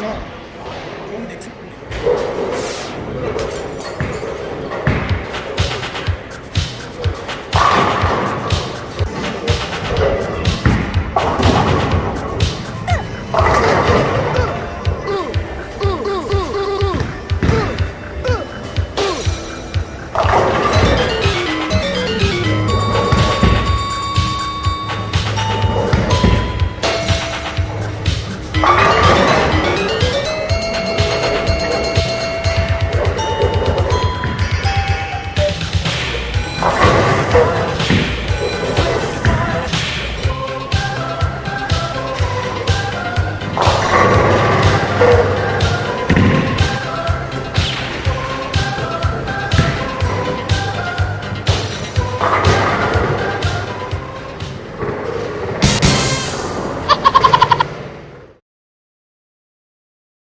네.